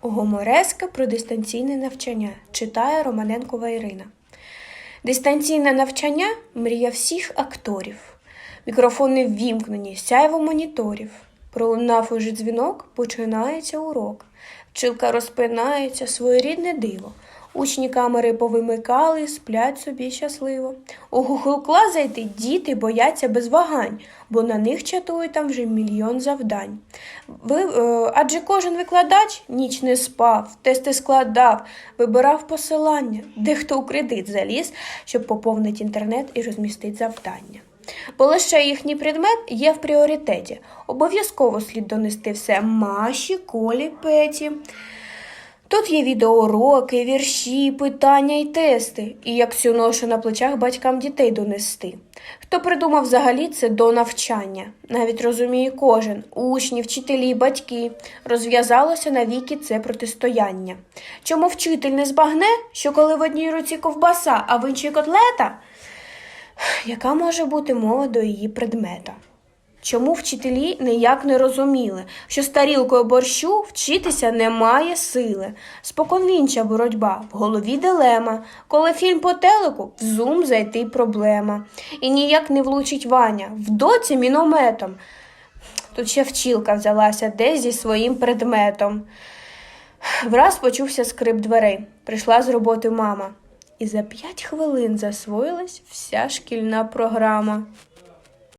Гомореска про дистанційне навчання читає Романенкова Ірина. Дистанційне навчання мрія всіх акторів. Мікрофони ввімкнені, сяйво моніторів. Пролунав уже дзвінок, починається урок. Вчилка розпинається, своєрідне диво. Учні камери повимикали, сплять собі щасливо. У Class зайти діти бояться без вагань, бо на них чатують там вже мільйон завдань. Ви, е, адже кожен викладач ніч не спав, тести складав, вибирав посилання, дехто у кредит заліз, щоб поповнити інтернет і розмістити завдання. Бо лише їхній предмет є в пріоритеті. Обов'язково слід донести все Маші, Колі, Петі. Тут є відеоуроки, вірші, питання і тести, і як всю ношу на плечах батькам дітей донести. Хто придумав взагалі це до навчання? Навіть розуміє кожен, учні, вчителі, батьки. Розв'язалося навіки це протистояння. Чому вчитель не збагне, що коли в одній руці ковбаса, а в іншій котлета? Яка може бути мова до її предмета? Чому вчителі ніяк не розуміли, що з тарілкою борщу вчитися немає сили? Споконвінча боротьба, в голові дилема. Коли фільм по телеку, в зум зайти проблема. І ніяк не влучить Ваня, в доці мінометом. Тут ще вчилка взялася десь зі своїм предметом. Враз почувся скрип дверей. Прийшла з роботи мама. І за п'ять хвилин засвоїлась вся шкільна програма.